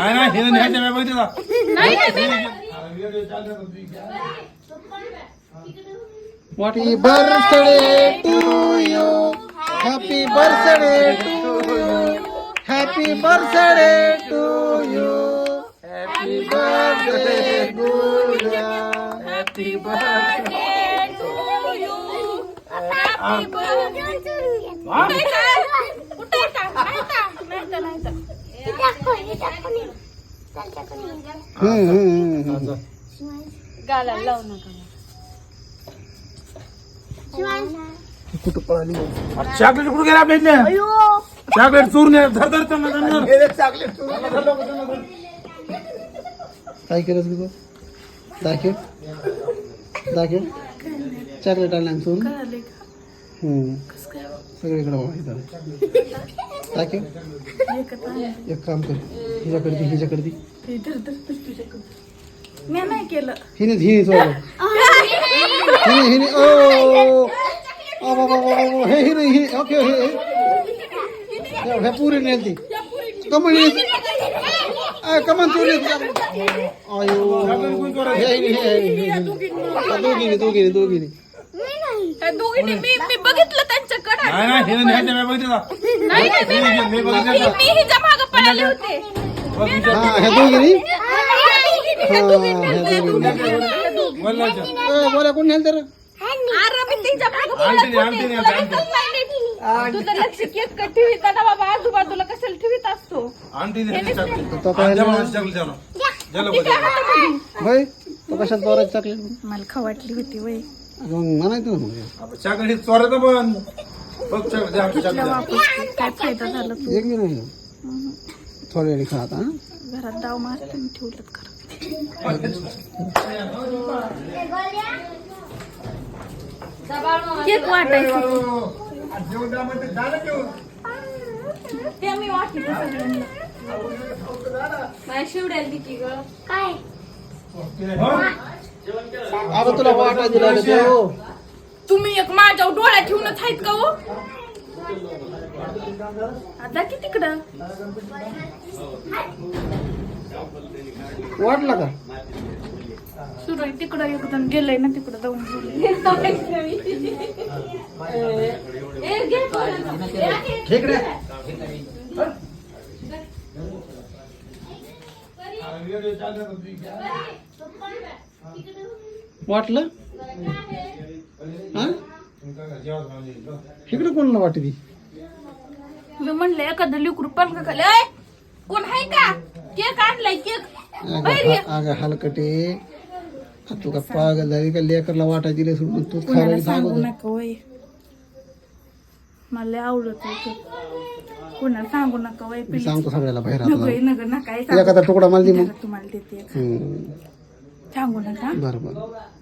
नाही नाही हिने न्यायच्या वेळी बघितलं का? नाही नाही, मी नाही. Happy birthday to you. Happy birthday to you. Happy birthday to you. Happy birthday, Gulia. Happy birthday to you. Happy birthday. कुठे आहे का? कुठे आहे का? नाही का? नाही तर, नाही तर. हम्म, हम्म, हम्म, हम्म. गालाला लावू नका कुठं पळाली चॉकलेट कुठं गेला आपल्या चॉकलेट चोरून ये. धर धर त्यांना, धर. काय केलं तू दाखव दाखव चॉकलेट आणलं आणि हम्म. सगळीकडे आहे. दाखव एक काम कर हिच्याकडे दे हिच्याकडे दे मी नाही केलं हिने हिने सोडलं हिने हिने ओ आ, बा, बा, बा, बा, बा. हे हिने हिने ओके हे हे. हे हे पुरी नेलती कमन कमन चोरी आयो हे हिने हे हिने, हिने दोघीने दोघीने दोघीने त्या दोघींनी मी मी बघितलं त्यांच्याकडे नाही नाही हिने न्यायच्या वेळी बघितलं का? नाही नाही, मी नाही. मी मी बघितलं का? मी हिच्या मागं पळाले होते बघ, विचार. हा ह्या दोघीने ह्या हा दोघींनी- ह्या ह्या दोघीने दोघींनी- वल्लाच्या. ए, बोला कोण नेल तर अरे मी तिच्या मागं आंटीने- पळत आंटीने- होते. तुला आंटीने. दिसत नाही नीट. तुझं लक्ष केक का ठेवीत ना बाबा आजूबाजूला कशाला ठेवीत असतो. तो काय हातामध्ये? होय तो कशाला चोरायचं चॉकलेट मला खवाटली होती वय मग म्हणायचं ना मग? हे चोरायचं पण. बघ चॉकलेट द्या, आमची चॉकलेट द्या. वापस काय फायदा झाला तू? एक नाही थोडी वेळी खात हा. घरात डाव मारते मी ठेवलं खरं. केक वाटायचं. ते मी वाटली सगळ्यांना माझ्या शिवड्याला दिकी ग अरे तुला वाटा दिला रे तो. तुम्ही एक माझ्या डोळ्यात ठेवूनच आहेत का हो? आता की तिकडं? वाटला का? सुरू आहे तिकडं एकदम गेलंय ना तिकडं जाऊन खेकड्या वाटलं? हा? इकडे कोणाला वाटते ती मी म्हणलं एखादं लिकरू पलका खाली "ऐ, कोण आहे का? केक आणलाय केक. बाहेर ये. अगं हलकटे. तू का पागल झाली का लेकरला वाटा दिले सोडून? तू कोणाला खायला सांगू सांगू नका वय. मला लय आवडत आहे केक. कोणाला सांगू नका वय सांगतो सगळ्याला बाहेर नको आता नका नका हे सांगू. एखादा तुकडा मला दे मग. जरा तुम्हाला देते. हम्म. सांगू नका बरं.